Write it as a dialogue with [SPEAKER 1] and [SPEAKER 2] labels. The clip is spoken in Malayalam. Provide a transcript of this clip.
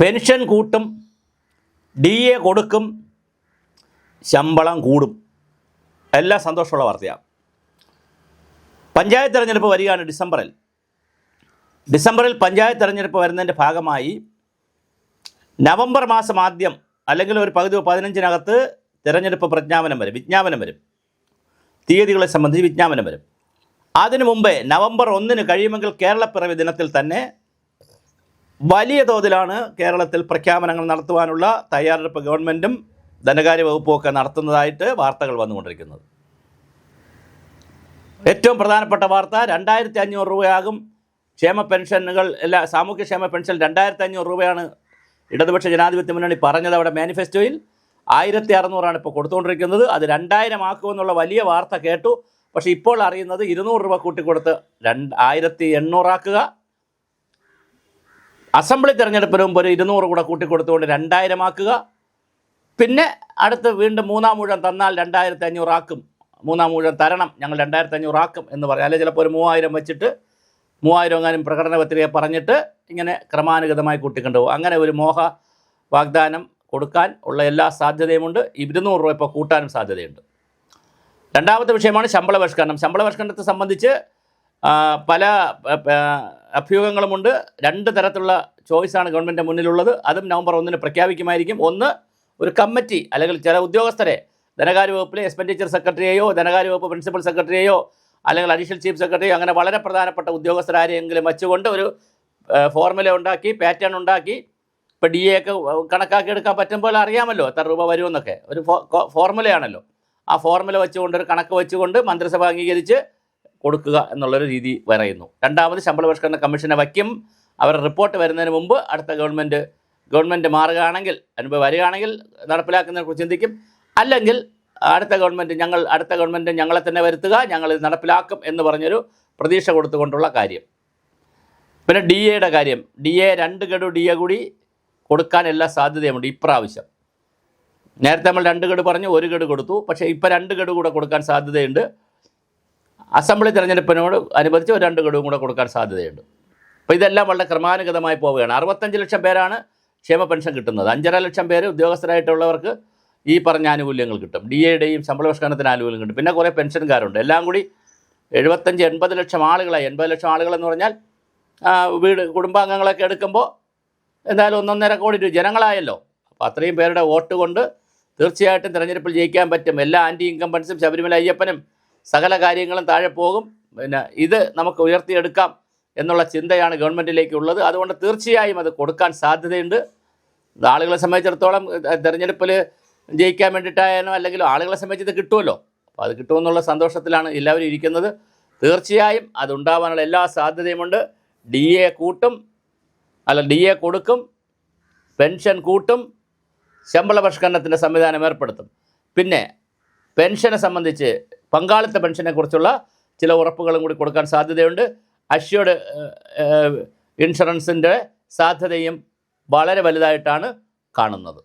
[SPEAKER 1] പെൻഷൻ കൂട്ടും ഡി എ കൊടുക്കും ശമ്പളം കൂടും. എല്ലാം സന്തോഷമുള്ള വാർത്തയാണ് പഞ്ചായത്ത് തെരഞ്ഞെടുപ്പ് വരികയാണ് ഡിസംബറിൽ. ഡിസംബറിൽ പഞ്ചായത്ത് തെരഞ്ഞെടുപ്പ് വരുന്നതിന്റെ ഭാഗമായി നവംബർ മാസം ആദ്യം അല്ലെങ്കിൽ ഒരു പകുതി പതിനഞ്ചിനകത്ത് തിരഞ്ഞെടുപ്പ് പ്രജ്ഞാപനം വരും വിജ്ഞാപനം വരും. തീയതികളെ സംബന്ധിച്ച് വിജ്ഞാപനം വരും. അതിനു മുമ്പേ നവംബർ ഒന്നിന് കഴിയുമെങ്കിൽ കേരളപ്പിറവി ദിനത്തിൽ തന്നെ വലിയ തോതിലാണ് കേരളത്തിൽ പ്രഖ്യാപനങ്ങൾ നടത്തുവാനുള്ള തയ്യാറെടുപ്പ് ഗവൺമെന്റും ധനകാര്യ വകുപ്പും ഒക്കെ നടത്തുന്നതായിട്ട് വാർത്തകൾ വന്നുകൊണ്ടിരിക്കുന്നത്. ഏറ്റവും പ്രധാനപ്പെട്ട വാർത്ത രണ്ടായിരത്തി അഞ്ഞൂറ് രൂപയാകും ക്ഷേമ പെൻഷനുകൾ എല്ലാ സാമൂഹ്യക്ഷേമ പെൻഷൻ രണ്ടായിരത്തി അഞ്ഞൂറ് രൂപയാണ് ഇടതുപക്ഷ ജനാധിപത്യ മുന്നണി പറഞ്ഞത് അവിടെ മാനിഫെസ്റ്റോയിൽ. ആയിരത്തി അറുന്നൂറാണ് ഇപ്പോൾ കൊടുത്തുകൊണ്ടിരിക്കുന്നത്. അത് രണ്ടായിരം ആക്കുമെന്നുള്ള വലിയ വാർത്ത കേട്ടു. പക്ഷേ ഇപ്പോൾ അറിയുന്നത് ഇരുന്നൂറ് രൂപ കൂട്ടിക്കൊടുത്ത് രണ്ട് ആയിരത്തി എണ്ണൂറാക്കുക അസംബ്ലി തെരഞ്ഞെടുപ്പിന് മുമ്പ് ഒരു ഇരുന്നൂറ് കൂടെ കൂട്ടിക്കൊടുത്തുകൊണ്ട് രണ്ടായിരം ആക്കുക. പിന്നെ അടുത്ത് വീണ്ടും മൂന്നാം മുഴുവൻ തന്നാൽ രണ്ടായിരത്തി അഞ്ഞൂറാക്കും മൂന്നാം മുഴുവൻ തരണം ഞങ്ങൾ രണ്ടായിരത്തി അഞ്ഞൂറാക്കും എന്ന് പറയാം. അല്ലെങ്കിൽ ചിലപ്പോൾ ഒരു മൂവായിരം വെച്ചിട്ട് മൂവായിരം എങ്ങാനും പ്രകടന പത്രിക പറഞ്ഞിട്ട് ഇങ്ങനെ ക്രമാനുഗതമായി കൂട്ടിക്കൊണ്ടുപോകും. അങ്ങനെ ഒരു മോഹ വാഗ്ദാനം കൊടുക്കാൻ ഉള്ള എല്ലാ സാധ്യതയുമുണ്ട്. ഇരുന്നൂറ് രൂപ ഇപ്പോൾ കൂട്ടാനും സാധ്യതയുണ്ട്. രണ്ടാമത്തെ വിഷയമാണ് ശമ്പള പരിഷ്കരണം ശമ്പള പരിഷ്കരണത്തെ സംബന്ധിച്ച് പല അഭ്യൂഹങ്ങളുമുണ്ട്. രണ്ട് തരത്തിലുള്ള ചോയ്സാണ് ഗവൺമെന്റ് മുന്നിലുള്ളത്. അതും നവംബർ ഒന്നിന് പ്രഖ്യാപിക്കുമായിരിക്കും. ഒന്ന് ഒരു കമ്മിറ്റി അല്ലെങ്കിൽ ചില ഉദ്യോഗസ്ഥരെ ധനകാര്യ വകുപ്പിലെ എക്സ്പെൻഡിച്ചർ സെക്രട്ടറിയെയോ ധനകാര്യ വകുപ്പ് പ്രിൻസിപ്പൽ സെക്രട്ടറിയെയോ അല്ലെങ്കിൽ അഡീഷണൽ ചീഫ് സെക്രട്ടറിയോ അങ്ങനെ വളരെ പ്രധാനപ്പെട്ട ഉദ്യോഗസ്ഥരാരെയെങ്കിലും വെച്ചുകൊണ്ട് ഒരു ഫോർമുല ഉണ്ടാക്കി പാറ്റേൺ ഉണ്ടാക്കി ഇപ്പോൾ ഡി എ ഒക്കെ കണക്കാക്കി എടുക്കാൻ പറ്റുമ്പോൾ അറിയാമല്ലോ എത്ര രൂപ വരുമെന്നൊക്കെ. ഒരു ഫോർമുലയാണല്ലോ. ആ ഫോർമുല വെച്ചുകൊണ്ട് ഒരു കണക്ക് വെച്ചുകൊണ്ട് മന്ത്രിസഭ അംഗീകരിച്ച് കൊടുക്കുക എന്നുള്ളൊരു രീതി പറയുന്നു. രണ്ടാമത് ശമ്പള പരിഷ്കരണ കമ്മീഷനെ വയ്ക്കും. അവരുടെ റിപ്പോർട്ട് വരുന്നതിന് മുമ്പ് അടുത്ത ഗവൺമെന്റ് ഗവൺമെന്റ് മാറുകയാണെങ്കിൽ അനുഭവം വരികയാണെങ്കിൽ നടപ്പിലാക്കുന്നതിനെക്കുറിച്ച് ചിന്തിക്കും. അല്ലെങ്കിൽ അടുത്ത ഗവൺമെന്റ് ഞങ്ങൾ അടുത്ത ഗവൺമെന്റ് ഞങ്ങളെ തന്നെ വരുത്തുക ഞങ്ങൾ ഇത് നടപ്പിലാക്കും എന്ന് പറഞ്ഞൊരു പ്രതീക്ഷ കൊടുത്തുകൊണ്ടുള്ള കാര്യം. പിന്നെ ഡി എയുടെ കാര്യം. ഡി എ രണ്ട് ഗഡു ഡി എ കൂടി കൊടുക്കാൻ എല്ലാ സാധ്യതയുമുണ്ട് ഇപ്രാവശ്യം. നേരത്തെ നമ്മൾ രണ്ട് ഗഡ് പറഞ്ഞു ഒരു ഗഡ് കൊടുത്തു. പക്ഷേ ഇപ്പോൾ രണ്ട് ഗഡ് കൂടെ കൊടുക്കാൻ സാധ്യതയുണ്ട്. അസംബ്ലി തിരഞ്ഞെടുപ്പിനോട് അനുബന്ധിച്ച് ഒരു രണ്ട് ഗഡുവും കൂടെ കൊടുക്കാൻ സാധ്യതയുണ്ട്. അപ്പോൾ ഇതെല്ലാം വളരെ ക്രമാനുഗതമായി പോവുകയാണ്. അറുപത്തഞ്ച് ലക്ഷം പേരാണ് ക്ഷേമ പെൻഷൻ കിട്ടുന്നത്. അഞ്ചര ലക്ഷം പേര് ഉദ്യോഗസ്ഥരായിട്ടുള്ളവർക്ക് ഈ പറഞ്ഞ ആനുകൂല്യങ്ങൾ കിട്ടും. ഡി എയുടെയും ശമ്പള പരിഷ്കരണത്തിന് ആനുകൂല്യം കിട്ടും. പിന്നെ കുറേ പെൻഷൻകാരുണ്ട്. എല്ലാം കൂടി എഴുപത്തഞ്ച് എൺപത് ലക്ഷം ആളുകളായി. എൺപത് ലക്ഷം ആളുകളെന്ന് പറഞ്ഞാൽ വീട് കുടുംബാംഗങ്ങളൊക്കെ എടുക്കുമ്പോൾ എന്തായാലും ഒന്നൊന്നര കോടി രൂപ ജനങ്ങളായല്ലോ. അപ്പോൾ അത്രയും പേരുടെ വോട്ട് കൊണ്ട് തീർച്ചയായിട്ടും തിരഞ്ഞെടുപ്പിൽ ജയിക്കാൻ പറ്റും. എല്ലാ ആന്റി ഇൻകംബൻസും ശബരിമല അയ്യപ്പനും സകല കാര്യങ്ങളും താഴെ പോകും. പിന്നെ ഇത് നമുക്ക് ഉയർത്തിയെടുക്കാം എന്നുള്ള ചിന്തയാണ് ഗവൺമെന്റിലേക്കുള്ളത് അതുകൊണ്ട് തീർച്ചയായും അത് കൊടുക്കാൻ സാധ്യതയുണ്ട്. ആളുകളെ സംബന്ധിച്ചിടത്തോളം തിരഞ്ഞെടുപ്പിൽ ജയിക്കാൻ വേണ്ടിയിട്ടായാലും അല്ലെങ്കിൽ ആളുകളെ സംബന്ധിച്ച് ഇത് കിട്ടുമല്ലോ. അപ്പോൾ അത് കിട്ടുമെന്നുള്ള സന്തോഷത്തിലാണ് എല്ലാവരും ഇരിക്കുന്നത്. തീർച്ചയായും അതുണ്ടാവാനുള്ള എല്ലാ സാധ്യതയുമുണ്ട്. ഡി എ കൂട്ടും. അല്ല ഡി എ കൊടുക്കും പെൻഷൻ കൂട്ടും ശമ്പള പരിഷ്കരണത്തിന്റെ സംവിധാനം ഏർപ്പെടുത്തും. പിന്നെ പെൻഷനെ സംബന്ധിച്ച് പങ്കാളിത്ത പെൻഷനെക്കുറിച്ചുള്ള ചില ഉറപ്പുകളും കൂടി കൊടുക്കാൻ സാധ്യതയുണ്ട്. അഷ്യോർഡ് ഇൻഷുറൻസിന്റെ സാധ്യതയും വളരെ വലുതായിട്ടാണ് കാണുന്നത്.